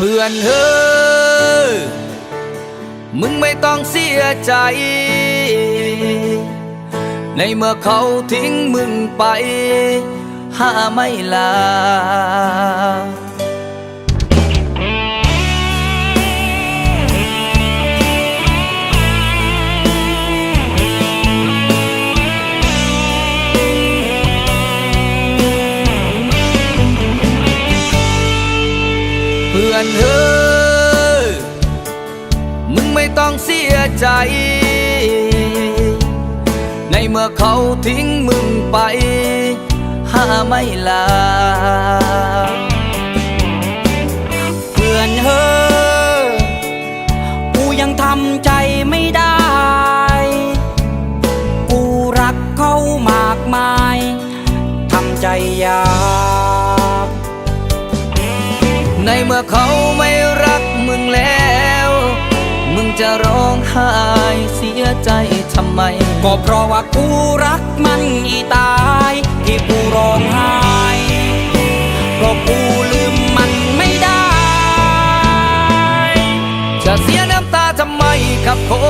พื่อนเฮ้ยมึงไม่ต้องเสียใจ ในเมื่อเขาทิ้งมึงไป หาไม่ลา เพื่อนเธอ มึงไม่ต้องเสียใจ ในเมื่อเขาทิ้งมึงไป หาไม่ลา ในเมื่อเขาไม่รักมึงแล้ว มึงจะร้องไห้เสียใจทำไม ก็เพราะว่ากูรักมันอีตาย ที่กูร้องไห้เพราะกูลืมมันไม่ได้ จะเสียน้ำตาทำไมกับคน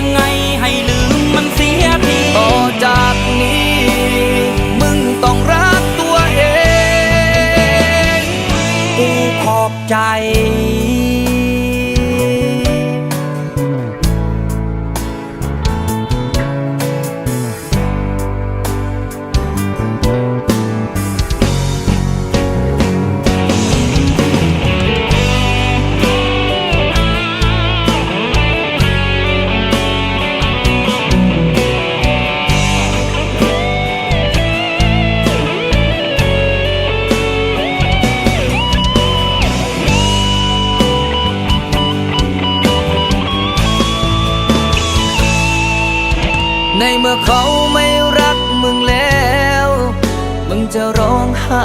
ยังไงให้ลืมมันเสียทีต่อจากนี้ มึงต้องรักตัวเอง กูขอบใจ ในเมื่อเขาไม่รักมึงแล้ว มึงจะร้องไห้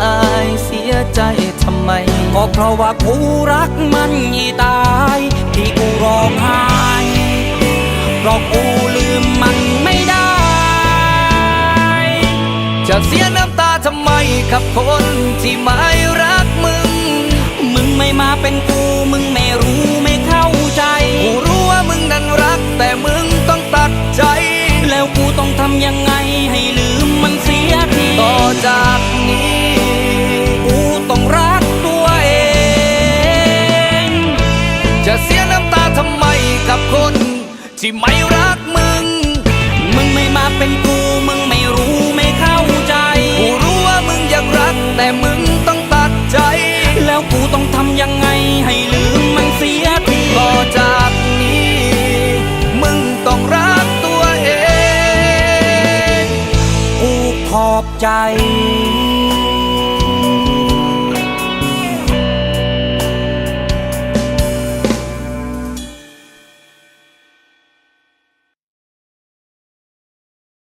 เสียใจทำไมก็เพราะว่ากูรักมันอีตาย ที่กูร้องไห้เพราะกูลืมมันไม่ได้ จะเสียน้ำตาทำไมกับคนที่ไม่รักมึง มึงไม่มาเป็นกูมึงไม่รู้ไม่ ทำไมกับคน ที่ไม่รักมึง มึงไม่มาเป็นกู มึงไม่รู้ไม่เข้าใจกูรู้ว่ามึงอยังรัก แต่มึงต้องตัดใจ แล้วกูต้องทำยังไงให้ลืมมันเสียทีต่อจากนี้ มึงต้องรักตัวเอง กูขอบใจ